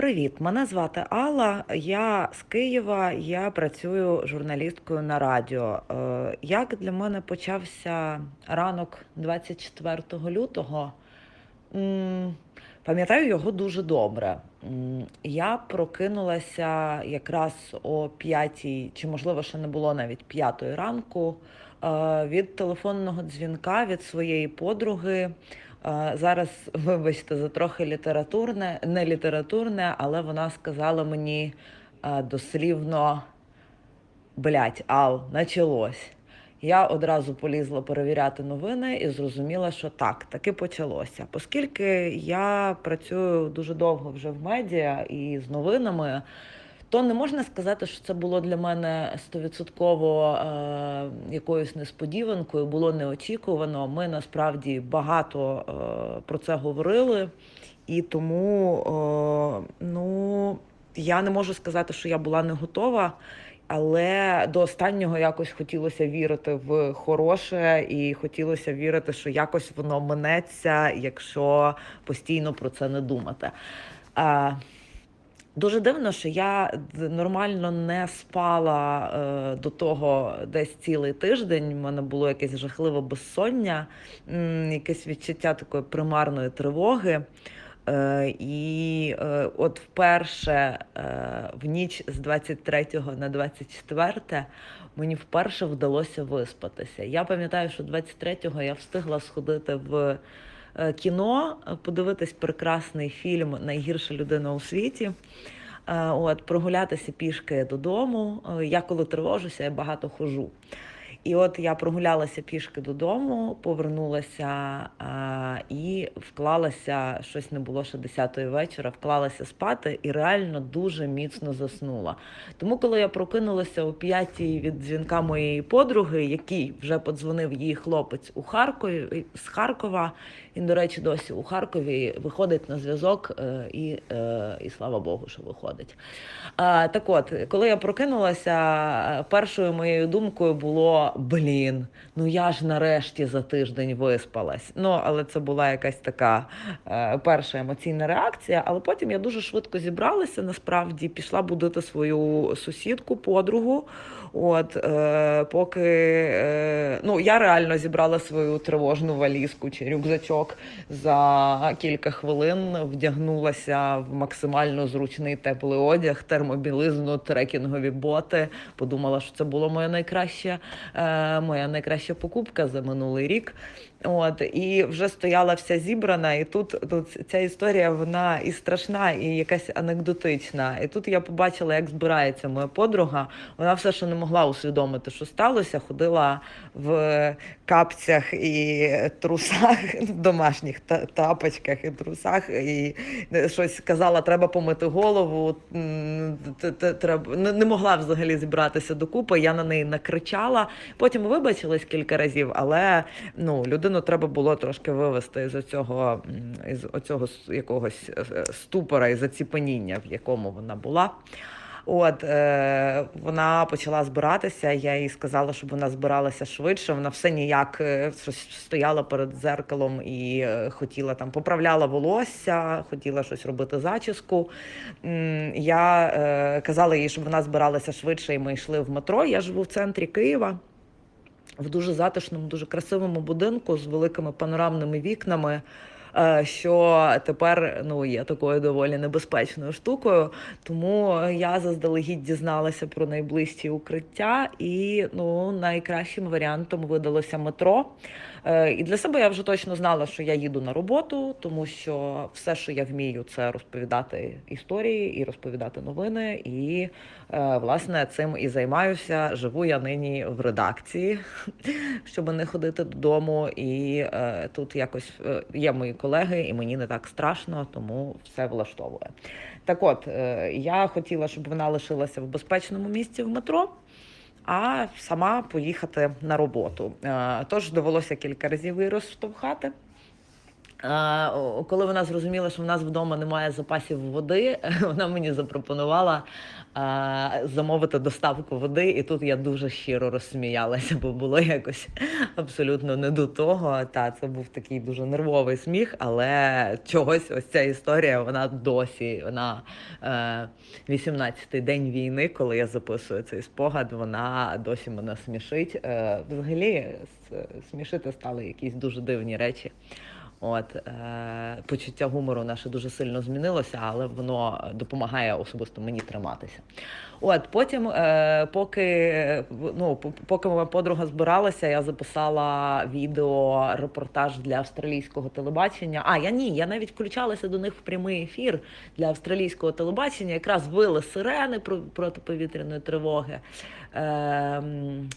Привіт, мене звати Алла. Я з Києва. Я працюю журналісткою на радіо. Е, Як для мене почався ранок 24 лютого? Пам'ятаю його дуже добре. Я прокинулася якраз о п'ятій, чи можливо ще не було навіть п'ятої ранку е, від телефонного дзвінка від своєї подруги. Зараз, вибачте, за трохи літературне, не літературне, але вона сказала мені дослівно: блять, Ал, началось. Я одразу полізла перевіряти новини і зрозуміла, що так, таки почалося. Оскільки я працюю дуже довго вже в медіа і з новинами, то не можна сказати, що це було для мене стовідсотково е, якоюсь несподіванкою, було неочікувано. Ми насправді багато е, про це говорили, і тому е, ну, я не можу сказати, що я була не готова. Але до останнього якось хотілося вірити в хороше, і хотілося вірити, що якось воно минеться, якщо постійно про це не думати. Дуже дивно, що я нормально не спала е, до того десь цілий тиждень. У мене було якесь жахливе безсоння, м, якесь відчуття такої примарної тривоги. Е, і е, от вперше е, в ніч з 23 на 24 мені вперше вдалося виспатися. Я пам'ятаю, що 23-го я встигла сходити в кіно, е, подивитись прекрасний фільм Найгірша людина у світі. Е, От, прогулятися пішки додому. Е, Я коли тривожуся, я багато хожу. І от я прогулялася пішки додому, повернулася а, і вклалася, щось не було ще 10-ї вечора, вклалася спати і реально дуже міцно заснула. Тому, коли я прокинулася о 5-й від дзвінка моєї подруги, який вже подзвонив її хлопець у Харкові з Харкова, він, до речі, досі у Харкові виходить на зв'язок, е, і, е, і слава Богу, що виходить. Так от, коли я прокинулася, першою моєю думкою було: блін, ну я ж нарешті за тиждень виспалась. Ну, але це була якась така е, перша емоційна реакція. Але потім я дуже швидко зібралася, насправді пішла будити свою сусідку, подругу. От, е, поки е, ну, я реально зібрала свою тривожну валізку чи рюкзачок за кілька хвилин, вдягнулася в максимально зручний теплий одяг, термобілизну, трекінгові боти. Подумала, що це була моя найкраща, е, моя найкраща покупка за минулий рік. От і вже стояла вся зібрана, і тут, тут ця історія вона і страшна, і якась анекдотична. І тут я побачила, як збирається моя подруга. Вона все ще не могла усвідомити, що сталося. Ходила в капцях і трусах, домашніх тапочках і трусах, і щось казала, треба помити голову. Треба не не могла взагалі зібратися докупи. Я на неї накричала. Потім вибачилась кілька разів, але ну людину треба було трошки вивести з оцього із оцього якогось е, е, ступора і заціпеніння, в якому вона була. От е, вона почала збиратися. Я їй сказала, щоб вона збиралася швидше. Вона все ніяк е, стояла перед зеркалом і хотіла там поправляла волосся, хотіла щось робити зачіску. Я е, казала їй, щоб вона збиралася швидше, і ми йшли в метро. Я живу в центрі Києва. В дуже затишному, дуже красивому будинку з великими панорамними вікнами. Е, що тепер ну, є такою доволі небезпечною штукою. Тому я заздалегідь дізналася про найближчі укриття, і ну, найкращим варіантом видалося метро. Е, І для себе я вже точно знала, що я їду на роботу, тому що все, що я вмію, це розповідати історії і розповідати новини. І е, власне цим і займаюся. Живу я нині в редакції, щоб не ходити додому. І тут якось є мої колеги, і мені не так страшно, тому все влаштовує. Так от, е, я хотіла, щоб вона лишилася в безпечному місці в метро а сама поїхати на роботу. Е, Тож довелося кілька разів її розштовхати. Е, Коли вона зрозуміла, що в нас вдома немає запасів води, вона мені запропонувала е, замовити доставку води, і тут я дуже щиро розсміялася, бо було якось абсолютно не до того. Та це був такий дуже нервовий сміх, але чогось ось ця історія, вона досі, вона е, 18-й день війни, коли я записую цей спогад, вона досі мене смішить. Е, Взагалі смішити стали якісь дуже дивні речі. От е, почуття гумору наше дуже сильно змінилося, але воно допомагає особисто мені триматися. От потім, е, поки ну поки моя подруга збиралася, я записала відео репортаж для австралійського телебачення. А я ні, я навіть включалася до них в прямий ефір для австралійського телебачення. Якраз вили сирени про протиповітряної тривоги. Ем,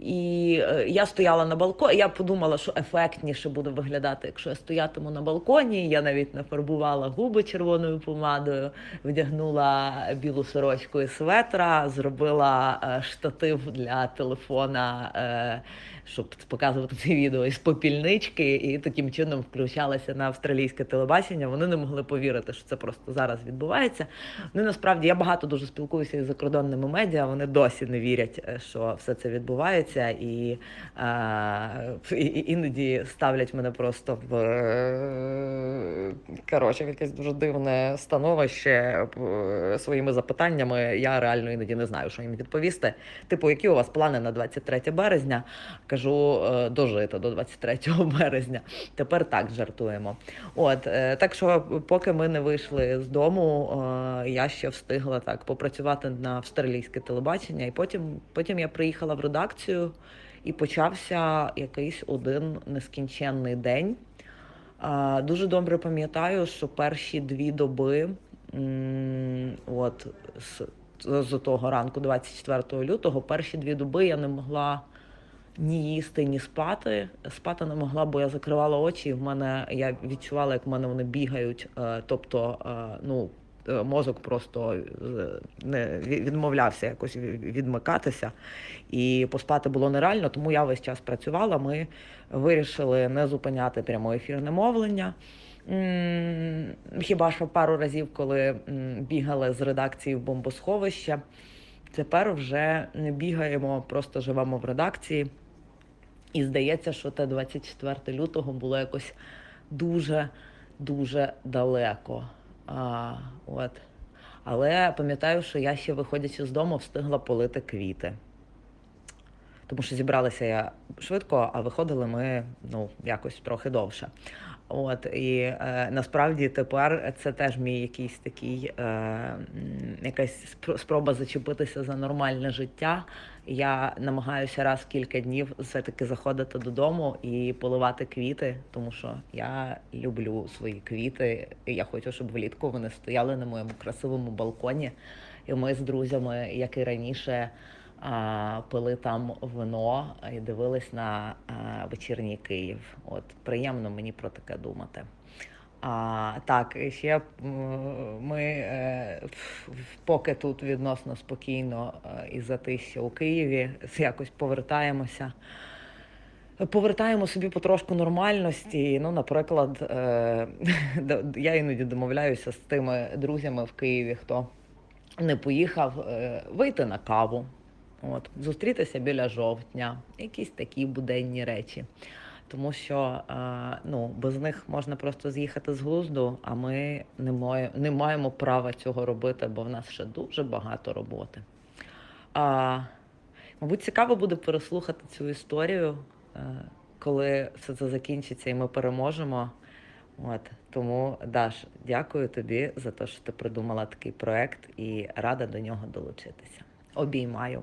і е, я стояла на балконі. Я подумала, що ефектніше буде виглядати, якщо я стоятиму на балконі. Я навіть нафарбувала губи червоною помадою, вдягнула білу сорочку і светра, зробила е, штатив для телефона, е, щоб показувати це відео із попільнички, і таким чином включалася на австралійське телебачення. Вони не могли повірити, що це просто зараз відбувається. Ну насправді я багато дуже спілкуюся із закордонними медіа. Вони досі не вірять, що все це відбувається, е, і- іноді ставлять мене просто в коротше, якесь дуже дивне становище е, своїми запитаннями. Я реально іноді не знаю, що їм відповісти. Типу, які у вас плани на 23 березня? Кажу, е, дожити до 23 березня. Тепер так жартуємо. От е, так що, поки ми не вийшли з дому, я ще встигла так попрацювати на австралійське телебачення, і потім, потім я приїхала в редакцію і почався якийсь один нескінченний день. Дуже добре пам'ятаю, що перші дві доби, от з, з того ранку, 24 лютого, перші дві доби я не могла ні їсти, ні спати. Спати не могла, бо я закривала очі, і в мене я відчувала, як в мене вони бігають. Е, Тобто, е, ну. Е, Мозок просто е, не відмовлявся якось відмикатися, і поспати було нереально, тому я весь час працювала. Ми вирішили не зупиняти прямоефірне мовлення. Хіба що пару разів, коли бігали з редакції в бомбосховище, тепер вже не бігаємо, просто живемо в редакції. І здається, що те 24 лютого було якось дуже дуже далеко. А, от. Але пам'ятаю, що я ще виходячи з дому, встигла полити квіти. Тому що зібралася я швидко, а виходили ми ну, якось трохи довше. От і е, насправді тепер це теж мій якийсь такий е, якась спро- спроба зачепитися за нормальне життя. Я намагаюся раз в кілька днів все-таки заходити додому і поливати квіти, тому що я люблю свої квіти. І я хочу, щоб влітку вони стояли на моєму красивому балконі. І ми з друзями, як і раніше, пили там вино і дивились на вечірній Київ. От приємно мені про таке думати. А, так, ще ми е, поки тут відносно спокійно е, і затища у Києві, якось повертаємося. Повертаємо собі потрошку нормальності. Ну, наприклад, е, я іноді домовляюся з тими друзями в Києві, хто не поїхав, вийти на каву, от, зустрітися біля жовтня, якісь такі буденні речі. Тому що е, ну, без них можна просто з'їхати з глузду, а ми не, має, не маємо права цього робити, бо в нас ще дуже багато роботи. А, мабуть, цікаво буде переслухати цю історію, е, коли все це закінчиться і ми переможемо. От тому, Даш, дякую тобі за те, що ти придумала такий проект і рада до нього долучитися. Обіймаю.